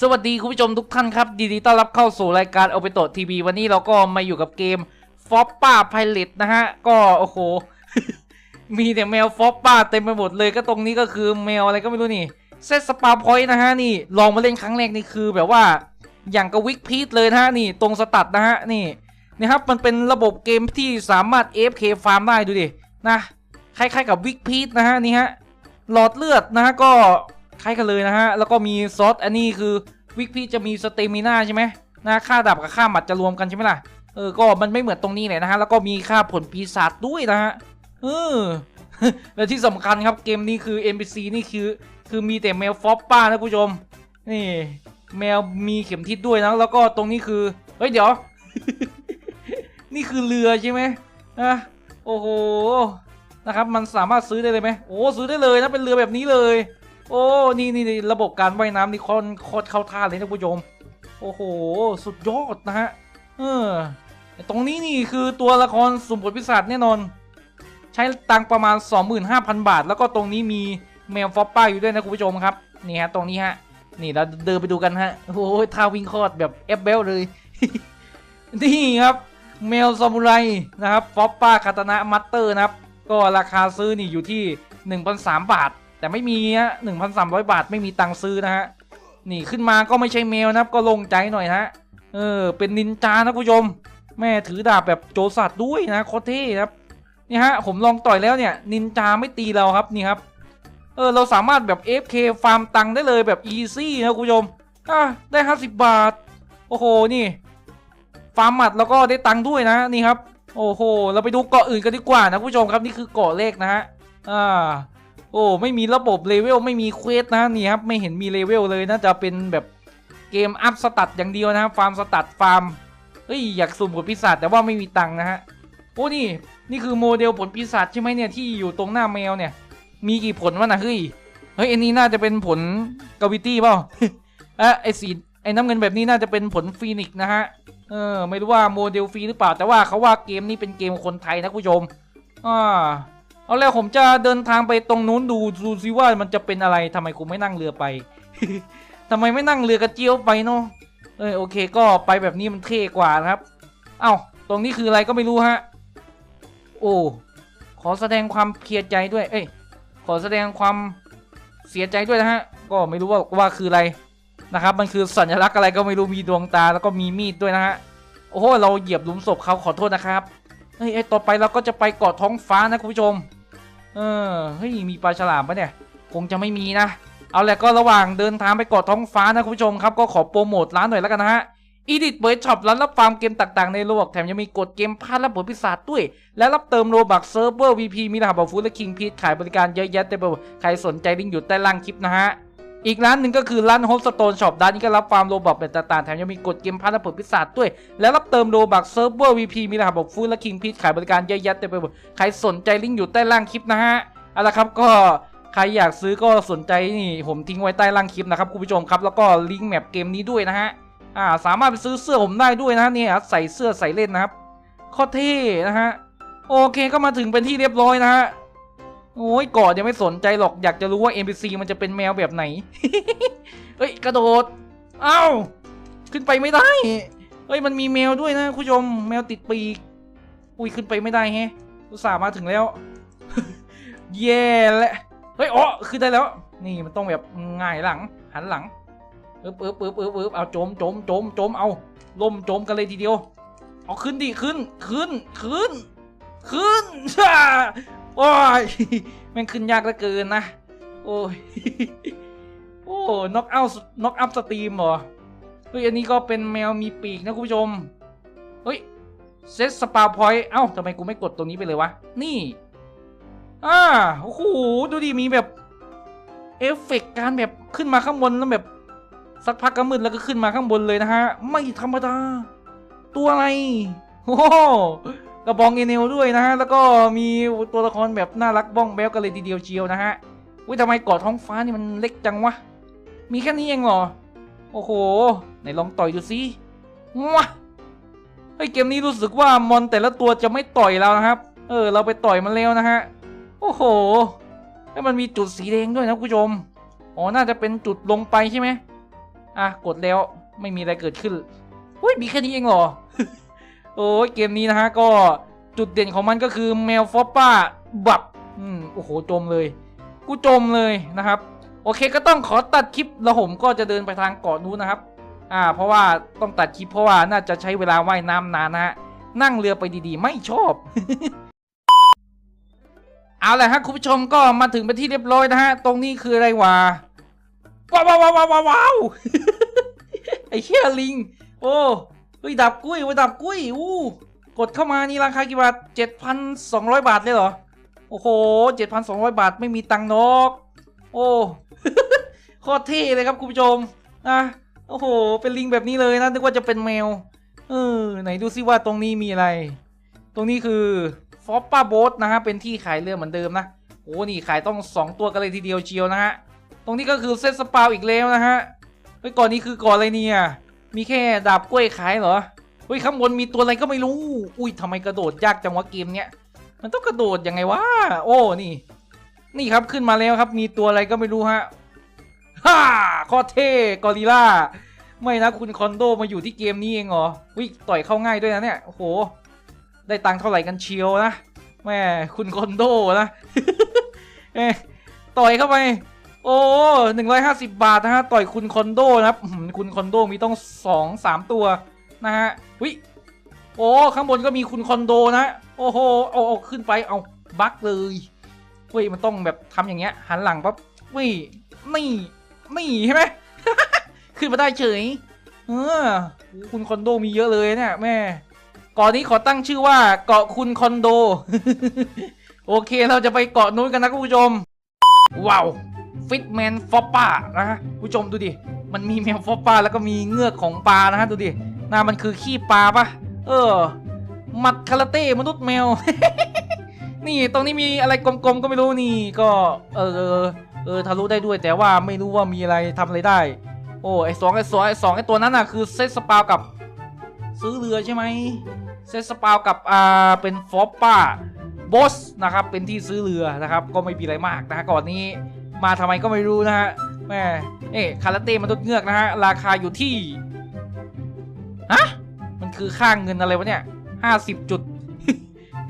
สวัสดีคุณผู้ชมทุกท่านครับยินดีต้อนรับเข้าสู่รายการโอเปโตทีวีวันนี้เราก็มาอยู่กับเกมฟอปป้าไพเลตนะฮะ ก็โอ้โห มีแต่แมวฟอปป้าเต็มไปหมดเลยก็ตรงนี้ก็คือแมวอะไรก็ไม่รู้นี่เซตสปาพอยต์นะฮะนี่ลองมาเล่นครั้งแรกนี่คือแบบว่าอย่างกับวิกพีทเลยนะฮะนี่ตรงสตัดนะฮะนี่นะครับมันเป็นระบบเกมที่สามารถ AFK ฟาร์มได้ดูดินะคล้ายๆกับวิกพีทนะฮะนี่ฮะหลอดเลือดนะฮะก็ คล้ายกันเลยนะฮะ แล้วก็มีซอสอันนี้คือวิกพี่จะมีสเตมิน่าใช่ไหมนะค่าดับกับค่าหมัดจะรวมกันใช่ไหมล่ะ เออ ก็มันไม่เหมือนตรงนี้เลยนะฮะ แล้วก็มีค่าผลปีศาจด้วยนะฮะ เออ และที่สำคัญครับเกมนี้คือ NPC นี่คือคือมีแต่แมวฟอปป้านะผู้ชม นี่ แมวมีเข็มทิศด้วยนะ แล้วก็ตรงนี้คือ เฮ้ยเดี๋ยว นี่คือเรือใช่ไหมอะโอ้โห นะครับ มันสามารถซื้อได้เลยไหมโอ้ ซื้อได้เลยนะ เป็นเรือแบบนี้เลย โอ้นี่นี่นระบบการว่ายน้ำนี่คตรโคตรเข้าท่าเลยนะผู้ชมโอ้โห สุดยอดนะฮะเออตรงนี้นี่คือตัวละครสมผลพิศาจแน่นอน ใช้ตังประมาณ 25,000 บาท แล้วก็ตรงนี้มีแมวฟอปป้าอยู่ด้วยนะคุณผู้ชมครับ นี่ฮะ ตรงนี้ฮะ นี่เราเดินไปดูกันฮะ โอ้โหท่าวิ่งคตรแบบเอฟเบลเลย นี่ครับ แมวซามูไรนะครับฟอปป้าคาตานะมัตเตอร์นะครับ ก็ราคาซื้อนี่อยู่ที่1,300บาท แต่ไม่มีฮะ1,300บาทไม่มีตังค์ซื้อนะฮะนี่ขึ้นมาก็ไม่ใช่แมวนะครับก็ลงใจหน่อยนะฮะเออเป็นนินจานะคุณผู้ชม แม่ถือดาบแบบโจรสัตด้วยนะโคตรเท่ครับนี่ฮะผมลองต่อยแล้วเนี่ยนินจาไม่ตีเราครับนี่ครับเออเราสามารถแบบ FK ฟาร์มตังค์ได้เลยแบบอีซี่นะคุณผู้ชมอะได้ 50 บาท โอ้โหนี่ ฟาร์มหมัดแล้วก็ได้ตังค์ด้วยนะนี่ครับ โอ้โห เราไปดูเกาะอื่นกันดีกว่านะคุณผู้ชมครับนี่คือเกาะเลขนะฮะอ่า อ้ไม่มีระบบเลเวลไม่มีเควสนะนี่ครับไม่เห็นมีเลเวลเลยนะจะเป็นแบบเกมอัพสตัดอย่างเดียวนะครับฟาร์มสตัดฟาร์มเฮ้ยอยากสุ่มผลปีศาจแต่ว่าไม่มีตังค์นะฮะโอ้นี่นี่คือโมเดลผลปีศาจใช่ไหมเนี่ยที่อยู่ตรงหน้าแมวเนี่ย มีกี่ผลวะนะเฮ้ยเฮ้ยอันนี้น่าจะเป็นผลกาวิตี้เปล่าเอะไอสีไอน้ำเงินแบบนี้น่าจะเป็นผลฟีนิกซ์นะฮะเออไม่รู้ว่าโมเดลฟรีหรือเปล่าแต่ว่าเขาว่าเกมนี้เป็นเกมคนไทยนะคุณผู้ชมอ่า เอาแล้วผมจะเดินทางไปตรงนู้นดูดูซิว่ามันจะเป็นอะไรทำไมกูไม่นั่งเรือไปทำไมไม่นั่งเรือกระเจียวไปเนาะเออโอเค ก็ไปแบบนี้มันเท่กว่านะครับ เอ้าตรงนี้คืออะไรก็ไม่รู้ฮะ โอ้ขอแสดงความเพียรใจด้วย เอ้ยขอแสดงความเสียใจด้วยนะฮะ ก็ไม่รู้ว่าว่าคืออะไรนะครับ มันคือสัญลักษณ์อะไรก็ไม่รู้มีดวงตาแล้วก็มีมีดด้วยนะฮะโอ้โหเราเหยียบหลุมศพเขาขอโทษนะครับเฮ้ยต่อไปเราก็จะไปเกาะท้องฟ้านะคุณผู้ชม เออเฮ้ยมีปลาฉลามปะเนี่ย คงจะไม่มีนะ เอาแหละก็ระหว่างเดินทางไปเกาะท้องฟ้านะคุณผู้ชมครับ ก็ขอโปรโมทร้านหน่อยแล้วกันนะฮะอีดิทเบิร์ดช็อปร้านรับฟาร์มเกมต่างๆในโลกแถมยังมีกดเกมพาร์ทและผลพิศาจด้วย และรับเติมโลบักเซิร์ฟเวอร์วีพีมีรหัสบัฟฟูและคิงพีทขายบริการเยอะแยะเต็มไปหมดใครสนใจลิงก์อยู่ใต้ล่างคลิปนะฮะ อีกร้านหนึ่งก็คือร้านโฮมสโตนช็อปร้านนี้ก็รับฟาร์มโลบักแบบต่างๆแถมยังมีกดเกมพาร์ทและผลพิศาจด้วย และรับเติมโลบักเซิร์ฟเวอร์ VP มีรหัสบัฟฟูและคิงพีทขายบริการเยอะแยะเต็มไปหมดใครสนใจลิงก์อยู่ใต้ล่างคลิปนะฮะเอาละครับก็ใครอยากซื้อก็สนใจนี่ผมทิ้งไว้ใต้ล่างคลิปนะครับคุณผู้ชมครับแล้วก็ลิงก์แมปเกมนี้ด้วยนะฮะอ่าสามารถไปซื้อเสื้อผมได้ด้วยนะเนี่ยใส่เสื้อใส่เล่นนะครับโคตรเท่นะฮะโอเคก็มาถึงเป็นที่เรียบร้อยนะฮะ โอ้ยกาะยังไม่สนใจหรอกอยากจะรู้ว่า NPC มันจะเป็นแมวแบบไหน เฮ้ย กระโดด เอ้า ขึ้นไปไม่ได้ เฮ้ย มันมีแมวด้วยนะคุณผู้ชม แมวติดปีก อุ้ยขึ้นไปไม่ได้แฮะอุตส่าห์มาถึงแล้วแย่และเฮ้ยอ๋อขึ้นได้แล้ว นี่มันต้องแบบง่ายหลัง หันหลังปึ๊บปึ๊บปึ๊บปึ๊บปึ๊บเอาโจมโจมโจมโจมเอาล่มโจมกันเลยทีเดียว เอาขึ้นดิขึ้นขึ้นขึ้น ขึ้นโอ้ยแม่งขึ้นยากเหลือเกินนะ โอ้ย โอ้น็อกเอาน็อกอัพสตรีมเหรอ เฮ้ย อันนี้ก็เป็นแมวมีปีกนะคุณผู้ชม เฮ้ย เซตสปาพอยต์เอ้าทำไมกูไม่กดตรงนี้ไปเลยวะ นี่อ่าโอ้โห ดูดิ มีแบบ เอฟเฟกต์การแบบขึ้นมาข้างบนแล้วแบบ สักพักก็มืดแล้วก็ขึ้นมาข้างบนเลยนะฮะ ไม่ธรรมดา ตัวอะไร โอ้ กระบองเอเนลด้วยนะฮะ แล้วก็มีตัวละครแบบน่ารักบ้องแบ้วกันเลยทีเดียวเชียวนะฮะอุ้ยทำไมเกาะท้องฟ้านี่มันเล็กจังวะ มีแค่นี้เองเหรอ โอ้โห ไหนลองต่อยดูสิว้าเฮ้ยเกมนี้รู้สึกว่ามอนแต่ละตัวจะไม่ต่อยเรานะครับ เออ เราไปต่อยมันแล้วนะฮะ โอ้โห แล้วมันมีจุดสีแดงด้วยนะคุณผู้ชม อ๋อ น่าจะเป็นจุดลงไปใช่ไหมอะ กดแล้ว ไม่มีอะไรเกิดขึ้นอุ้ย มีแค่นี้เองเหรอ โอ้ยเกมนี้นะฮะก็จุดเด่นของมันก็คือแมวฟอปป้าบับอืมโอ้โหจมเลย กูจมเลยนะครับ โอเคก็ต้องขอตัดคลิปแล้วผมก็จะเดินไปทางเกาะนู้นนะครับ อ่า เพราะว่าต้องตัดคลิปเพราะว่าน่าจะใช้เวลาว่ายน้ำนานนะฮะนั่งเรือไปดีๆ ไม่ชอบ เอาละฮะคุณผู้ชมก็มาถึงเป็นที่เรียบร้อยนะฮะ ตรงนี้คืออะไรวะว้าวว้าวว้าวว้าวว้าวไอ้เชี่ยลิง โอ้ ฮ้ยดับกุ้ยไว้ยดับกุ้ยอู้กดเข้ามานี่ราคากี่บาทเจ็ดพันสองร้อยบาทเลยเหรอ โอ้โหเจ็ดพันสองร้อยบาทไม่มีตังนก โอ้โคตรเท่เลยครับคุณผู้ชมนะโอ้โห เป็นลิงแบบนี้เลยนะนึกว่าจะเป็นแมว เออ ไหนดูซิว่าตรงนี้มีอะไร ตรงนี้คือฟอปป้าโบ๊ทนะฮะ เป็นที่ขายเรือเหมือนเดิมนะ โอ้นี่ขายต้อง 2 ตัวกันเลยทีเดียวเชียวนะฮะ ตรงนี้ก็คือเซตสปาวอีกแล้วนะฮะ เฮ้ยก่อนนี้คือก่อนอะไรเนี่ย มีแค่ดาบกล้วยขายเหรอเฮ้ยข้างบนมีตัวอะไรก็ไม่รู้ อุ้ยทำไมกระโดดยากจังวะเกมเนี้ย มันต้องกระโดดยังไงวะ โอ้นี่ นี่ครับขึ้นมาแล้วครับ มีตัวอะไรก็ไม่รู้ฮะ ฮ่าคอเท่กอริล่า ไม่นะคุณคอนโดมาอยู่ที่เกมนี้เองเหรอวิต่อยเข้าง่ายด้วยนะเนี่ย โอ้โห ได้ตังค์เท่าไหร่กันเชียวนะ แม่คุณคอนโดนะเอ้ต่อยเข้าไป โอ้หนึ่งร้อยห้าสิบบาทนะฮะ ต่อยคุณคอนโดนะครับคุณคอนโดมีต้องสองสามตัวนะฮะวิโอ้ข้างบนก็มีคุณคอนโดนะ โอ้โหเอาเอาขึ้นไปเอาบักเลยเว้ยมันต้องแบบทำอย่างเงี้ย หันหลังปั๊บเว้ยนี่นี่ใช่ไหมขึ้นมาได้เฉย เออ คุณคอนโดมีเยอะเลยเนี่ยแม่เกาะนี้ขอตั้งชื่อว่าเกาะคุณคอนโด โอเคเราจะไปเกาะนู้นกันนะคุณผู้ชม ว้าว ฟิตแมนฟอปป้านะฮะผู้ชมดูดิ มันมีแมวฟอปป้าแล้วก็มีเงือกของปลานะฮะดูดิหน้ามันคือขี้ปลาปะเออ มัดคาราเต้มนุษย์แมว นี่ตรงนี้มีอะไรกลมๆก็ไม่รู้นี่ก็ เออ เออทะลุได้ด้วยแต่ว่าไม่รู้ว่ามีอะไรทำอะไรได้ โอ้ไอสองไอสองไอสองไอตัวนั้นน่ะคือเซตสปาวกับ ซื้อเรือใช่ไหมเซตสปาวกับอ่าเป็นฟอปป้าบอสนะครับเป็นที่ซื้อเรือนะครับ ก็ไม่มีอะไรมากนะก่อนนี้ มาทำไมก็ไม่รู้นะฮะแม่เอ๊คาราเต้มนุษย์เงือกนะฮะ ราคาอยู่ที่ ฮะ มันคือค่างเงินอะไรวะเนี่ยห้าสิบจุด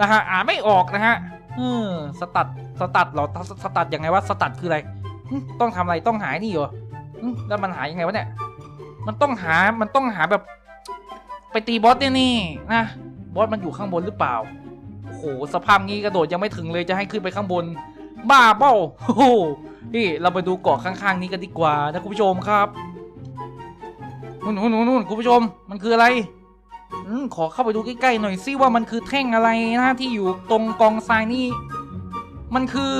นะฮะ อ่านไม่ออกนะฮะเออสตัดสตัดเหรอสตัดยังไงวะสตัดคืออะไร ต้องทำอะไรต้องหายนี่เหรอแล้วมันหายังไงวะเนี่ย มันต้องหา มันต้องหาแบบ ไปตีบอสเนี่ยนี่นะ บอสมันอยู่ข้างบนหรือเปล่า โอ้โห สภาพงี้กระโดดยังไม่ถึงเลยจะให้ขึ้นไปข้างบน บ้าเป้าโอ้โหนี่เราไปดูเกาะข้างๆนี้กันดีกว่านะคุณผู้ชมครับนู่นนู่นนู่นนู่นคุณผู้ชมมันคืออะไรอขอเข้าไปดูใกล้ๆหน่อยซิว่ามันคือแท่งอะไรนะที่อยู่ตรงกองทรายนี่ มันคือ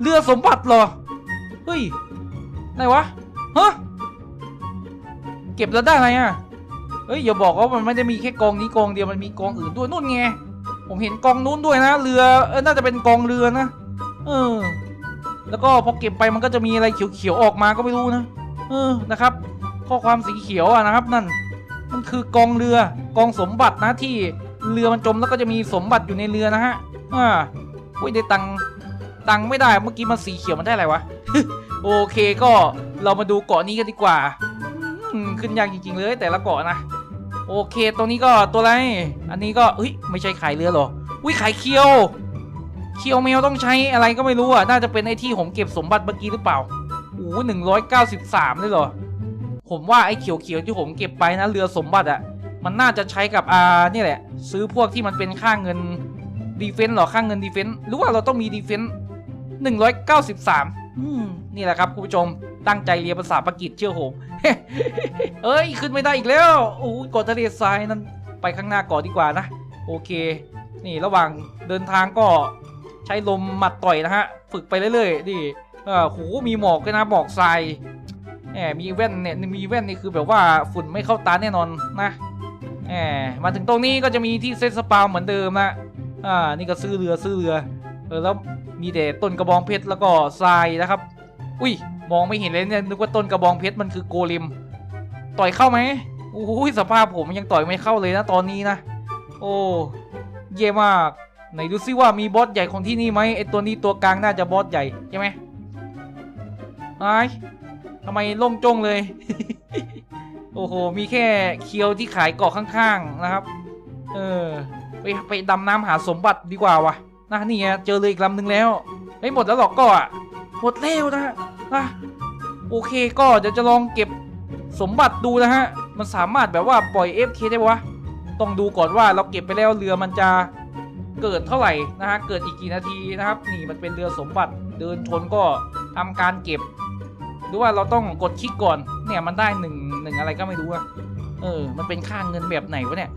เรือสมบัติเหรอ เฮ้ยไหนวะฮะเก็บแล้วได้อะไรอะเฮ้ยอย่าบอกว่ามันไม่ได้มีแค่กองนี้กองเดียวมันมีกองอื่นด้วยนู่นไง ผมเห็นกองนู้นด้วยนะ เรือเออน่าจะเป็นกองเรือนะ เออ แล้วก็พอเก็บไปมันก็จะมีอะไรเขียวๆออกมาก็ไม่รู้นะ เออนะครับ ข้อความสีเขียวอะนะครับ นั่น มันคือกองเรือกองสมบัตินะที่เรือมันจมแล้วก็จะมีสมบัติอยู่ในเรือนะฮะ อ่าอุ้ยได้ตังตังไม่ได้ เมื่อกี้มันสีเขียวมันได้อะไรวะ โอเคก็เรามาดูเกาะนี้กันดีกว่า ขึ้นยากจริงๆเลยแต่ละเกาะนะ โอเคตรงนี้ก็ตัวอะไร อันนี้ก็เฮ้ยไม่ใช่ขายเรือหรออุ้ยขายเคียว เคียวแมวต้องใช้อะไรก็ไม่รู้อะ น่าจะเป็นไอ้ที่ผมเก็บสมบัติเมื่อกี้หรือเปล่าโอ้หนึ่งร้อยเก้าสิบสามเลยเหรอ ผมว่าไอ้เขียวๆที่ผมเก็บไปนะเรือสมบัติอะ มันน่าจะใช้กับอ่านี่แหละ ซื้อพวกที่มันเป็นค่าเงินดีเฟนต์หรอค่าเงินดีเฟนต์หรือว่าเราต้องมีดีเฟนต์หนึ่งร้อยเก้าสิบสาม นี่แหละครับคุณผู้ชมตั้งใจเรียนภาษาปากีสเชื่อผมเอ้ยขึ้นไม่ได้อีกแล้วโอ้ยกาะทะเลทรายนั้นไปข้างหน้าก่อนดีกว่านะ โอเค นี่ระหว่างเดินทางก็ใช้ลมหมัดต่อยนะฮะ ฝึกไปเรื่อยๆนี่เออโหมีหมอกด้วยนะหมอกทรายแหมมีแว่นเนี่ยมีแว่นนี่คือแบบว่าฝุ่นไม่เข้าตาแน่นอนนะแหมมาถึงตรงนี้ก็จะมีที่เซตสปาเหมือนเดิมนะอ่านี่ก็ซื้อเรือซื้อเรือเออแล้ว มีแต่ต้นกระบองเพชรแล้วก็ทรายนะครับ อุ้ยมองไม่เห็นเลยเนี่ยนึกว่าต้นกระบองเพชรมันคือโกเลมต่อยเข้าไหมโอ้ยสภาพผมยังต่อยไม่เข้าเลยนะตอนนี้นะ โอ้เย่มากไหนดูซิว่ามีบอสใหญ่ของที่นี่ไหมไอตัวนี้ตัวกลางน่าจะบอสใหญ่ใช่ไหมไอ้ทำไมโล่งจงเลย โอ้โห มีแค่เคียวที่ขายเกาะข้างๆนะครับ เออ ไปไปดำน้ำหาสมบัติดีกว่าวะ นะนี่ไงเจอเลยอีกลำหนึ่งแล้วเฮ้ยหมดแล้วหรอกก็อะหมดแล้วนะนะโอเคก็เดี๋ยวจะลองเก็บสมบัติดูนะฮะ มันสามารถแบบว่าปล่อย FK ได้ปะวะ ต้องดูก่อนว่าเราเก็บไปแล้วเรือมันจะเกิดเท่าไหร่นะฮะ เกิดอีกกี่นาทีนะครับ นี่มันเป็นเรือสมบัติ เดินชนก็ทำการเก็บ หรือว่าเราต้องกดคลิกก่อน เนี่ยมันได้หนึ่งหนึ่งอะไรก็ไม่รู้อะเออ มันเป็นค่าเงินแบบไหนวะเนี่ย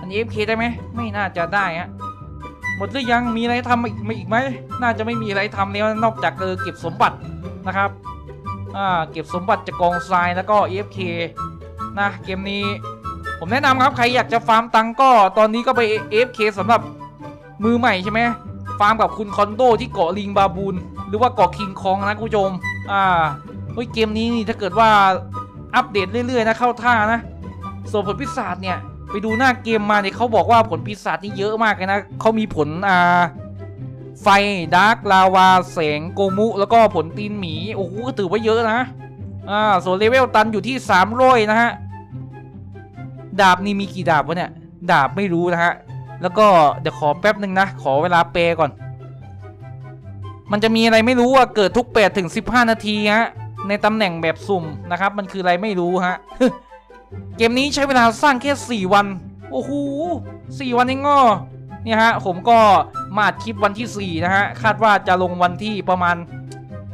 อันนี้ FK ได้ไหม ไม่น่าจะได้ฮะ หมดหรือยังมีอะไรทำอีกอีกไหมน่าจะไม่มีอะไรทำแล้วนอกจากเออเก็บสมบัตินะครับอ่าเก็บสมบัติจากกองทรายแล้วก็ AFK นะเกมนี้ผมแนะนำครับใครอยากจะฟาร์มตังก็ตอนนี้ก็ไป AFK สำหรับมือใหม่ใช่ไหมฟาร์มกับคุณคอนโดที่เกาะลิงบาบูนหรือว่าเกาะคิงคองนะคุณผู้ชมอ่าเฮ้ยเกมนี้นี่ถ้าเกิดว่าอัปเดตเรื่อยๆนะเข้าท่านะส่วนผลพิศาจเนี่ย ไปดูหน้าเกมมาเนี่ยเขาบอกว่าผลปีศาจนี่เยอะมากเลยนะเขามีผลอ่าไฟดาร์กลาวาแสงโกมุ แล้วก็ผลตีนหมี โอ้โหก็ถือว่าเยอะนะ อ่าส่วนเลเวลตันอยู่ที่3ามร้อยนะฮะ ดาบนี่มีกี่ดาบวะเนี่ย ดาบไม่รู้นะฮะ แล้วก็เดี๋ยวขอแป๊บหนึ่งนะ ขอเวลาเปย์ก่อน มันจะมีอะไรไม่รู้อะ เกิดทุก8ถึง15 นาทีฮะ ในตำแหน่งแบบสุ่มนะครับ มันคืออะไรไม่รู้ฮะ เกมนี้ใช้เวลาสร้างแค่ 4 วัน โอ้โห4วันเองง้อเนี่ยฮะ ผมก็มาอัดคลิปวันที่ 4 นะฮะ คาดว่าจะลงวันที่ประมาณ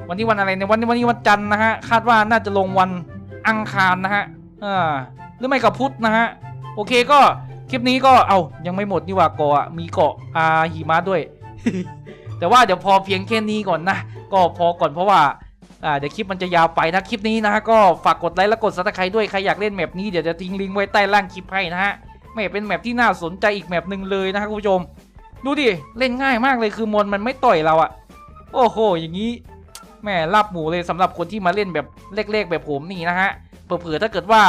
วันที่วันอะไรในยวันนี้วันนี้วันจันทร์นะฮะ คาดว่าน่าจะลงวันอังคารนะฮะอ่าหรือไม่กับพุธนะฮะ โอเคก็คลิปนี้ก็เอายังไม่หมดนี่หว่าเกาะอะมีเกาะอาหิมะด้วย แต่ว่าเดี๋ยวพอเพียงแค่นี้ก่อนนะ ก็พอก่อนเพราะว่า อ่าเดี๋ยวคลิปมันจะยาวไปนะคลิปนี้นะฮะก็ฝากกดไลค์และกดซับสไครต์ด้วยใครอยากเล่นแมปนี้เดี๋ยวจะทิ้งลิงก์ไว้ใต้ล่างคลิปให้นะฮะแมปเป็นแมปที่น่าสนใจอีกแมปหนึ่งเลยนะฮะคุณผู้ชม ดูดิเล่นง่ายมากเลยคือมอนมันไม่ต่อยเราอะโอ้โหอย่างนี้แม่ลาบหมูเลยสำหรับคนที่มาเล่นแบบเล็กๆแบบผมนี่นะฮะเผื่อๆถ้าเกิดว่า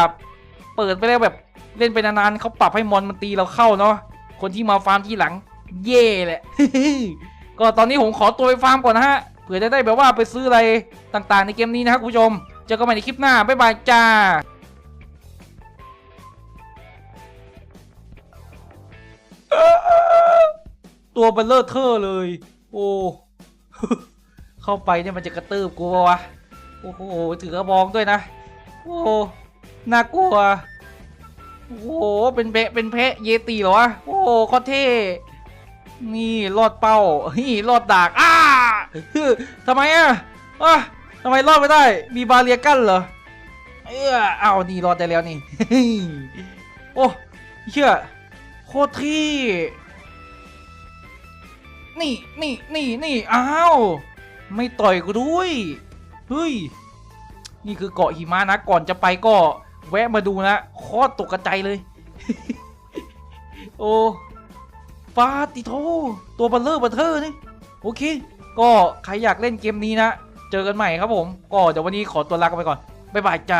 เปิดไปแล้วแบบเล่นไปนานๆเขาปรับให้มอนมันตีเราเข้าเนาะคนที่มาฟาร์มที่หลัง เย่แหละก็ตอนนี้ผมขอตัวไปฟาร์มก่อนนะฮะ เผื่อจะได้แบบว่าไปซื้ออะไรต่างๆ ในเกมนี้นะครับคุณผู้ชม เจอกันใหม่ในคลิปหน้า บ๊ายบายจ้าตัวเบลเลอร์เทอร์เลย โอ้ เข้าไปเนี่ยมันจะกระตืบกูปะวะ โอ้โห ถือกระบองด้วยนะ โอ้ น่ากลัว โอ้โห เป็นแพะ เป็นแพะเยตีเหรอวะ โอ้โหคตรเท่ นี่รอดเป้า นี่รอดดาก อ้า ทำไมอะอะทำไมรอดไม่ได้ มีบาเรียกั้นเหรอ เออเอานี่รอดได้แล้วนี่ โอ้เชื่อโคตรที่ นี่นี่นี่นี่อ้าว ไม่ต่อยกูด้วย เฮ้ย นี่คือเกาะหิมะนะ ก่อนจะไปก็แวะมาดูนะโคตรตกกระใจเลย โอ้ฟาติโท ตัวบัลเลอร์บัลเทอร์นี่ โอเค ก็ใครอยากเล่นเกมนี้นะ เจอกันใหม่ครับผม ก็เดี๋ยววันนี้ขอตัวลากันไปก่อน บ๊ายบายจ้า